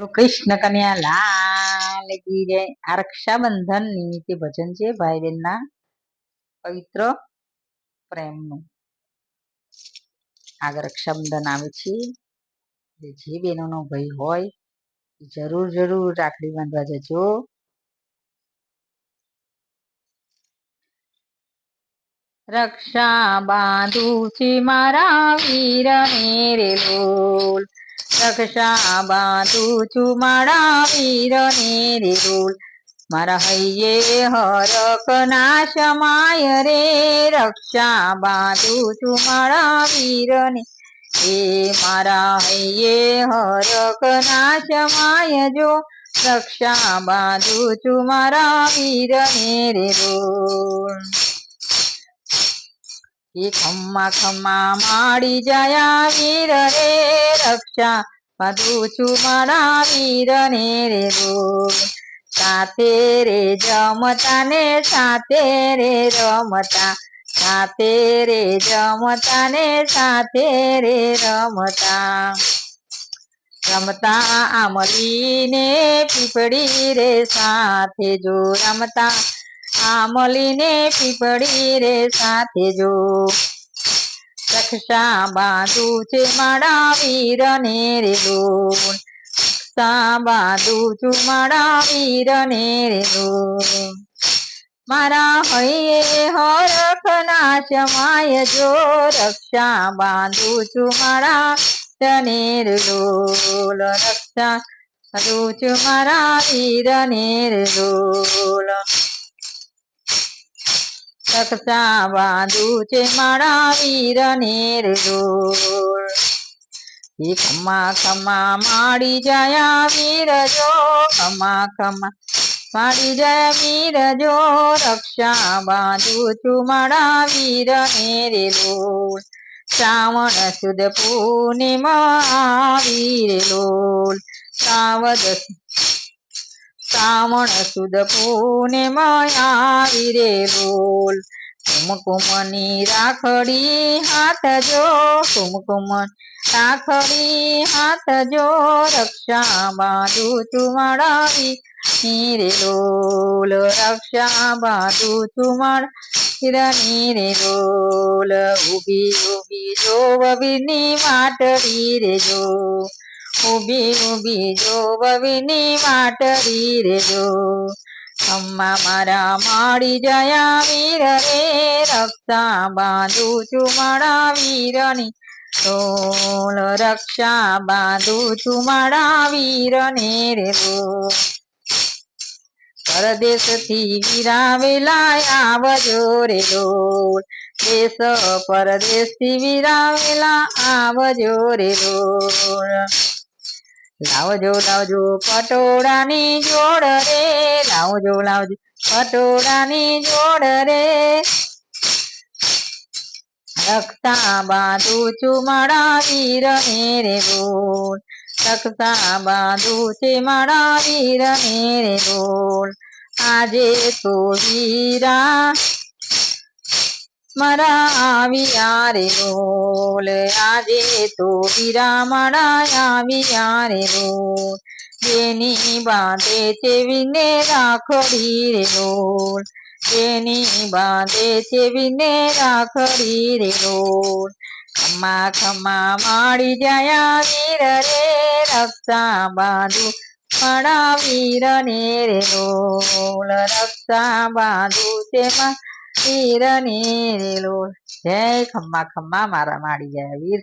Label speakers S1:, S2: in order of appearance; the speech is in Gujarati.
S1: કૃષ્ણ કન્યા, લાલ કી આ રક્ષાબંધન નિમિત્તે ભજન છે ભાઈ બહેનના પવિત્ર પ્રેમનું. આગળ રક્ષાબંધન આવે છે. જે બહેનોનો ભય હોય જરૂર જરૂર રાખડી બાંધવા જજો. રક્ષા બાંધું છે મારા વીર મેરે બોલ. રક્ષા બાંધું છું મારા વીરને રે બોલ મારા હૈયે હરક ના સમાય રે રક્ષા બાંધું છું મારા વીરને એ મારા હૈયે હરક ના સમાય જો રક્ષા બાંધું છું મારા વીરને રે. જયા વીર રે રક્ષા. બધું છું મારા વીર ને રે રો. સાથે રે જમતા ને સાથે રે રમતા. સાથે રે જમતા ને સાથે રે રમતા. રમતા આમલી ને પીપળી રે સાથે જો રમતા. આમલી ને પીપળી રે સાથે જો. રક્ષા બાંધું છે મારા વીર ને રે બોલ. રક્ષા બાંધું છું મારા વીર ને રે બોલ. મારા હૈયે હરખ ના સમાય જો. રક્ષા બાંધું છું મારા તને રે બોલ. રક્ષા બાંધુ છું મારા વીર ને રે બોલ. રક્ષા બાંધું છે મારા વીર ને રે ડોર એ ખમા ખમા માડી જયા વીર જો, ખમા ખમા માડી જયા વીર જો, રક્ષા બાંધું છું મારા વીર ને રે લોલ શ્રાવણ સુદ પૂર્ણિમા આવી રે લોલ સાવદ શ્રાવણ સુદ પૂર્ણિમા આવી રે બોલ કુમકુમની રાખડી હાથ જો કુમકુમ રાખડી હાથ જો રક્ષા બાંધું છું મારા રે લોલ રક્ષા બાંધું છું મારા રે લોલ ઊભી ઊભી જો બબીની માટડી રે જો ઊભી ઊભી જો બબીની માટરી રે જો અમ્મા મારા માડી જયા વીર રે રક્ષા બાંધું છું મારા વીરની. ઢોલ રક્ષા બાંધું છું મારા વીરને રે બોલ પરદેશથી વિરાવેલા આવજો રે ડોલ દેશ પરદેશથી વિરાવેલા આવજો રે ડોલ લાવજો લાવજો પટોળાની જોડ રે, લાવજો લાવજો પટોળાની જોડ રે. રક્ષા બાંધું છું મારા વીર રે બોલ. રક્ષા બાંધું છે મારા વીર રે બોલ. આજે તો વીરા મારા આવ્યા રે રોલ આજે તો વીરા મારા આવ્યા રે રોલ જેની બાંધે છે વિને રાખડી રે રોલ જેની બાંધે છે વિને રાખડી રે રોલ ખમા ખમા માડી જયા વીર રે, રક્ષા બાંધુ મારા વીર ને રે રોલ રક્ષા બાંધુ છે વીર ને રે લોલ જય ખમ્મા ખમ્મા મારા માડી જયા વીર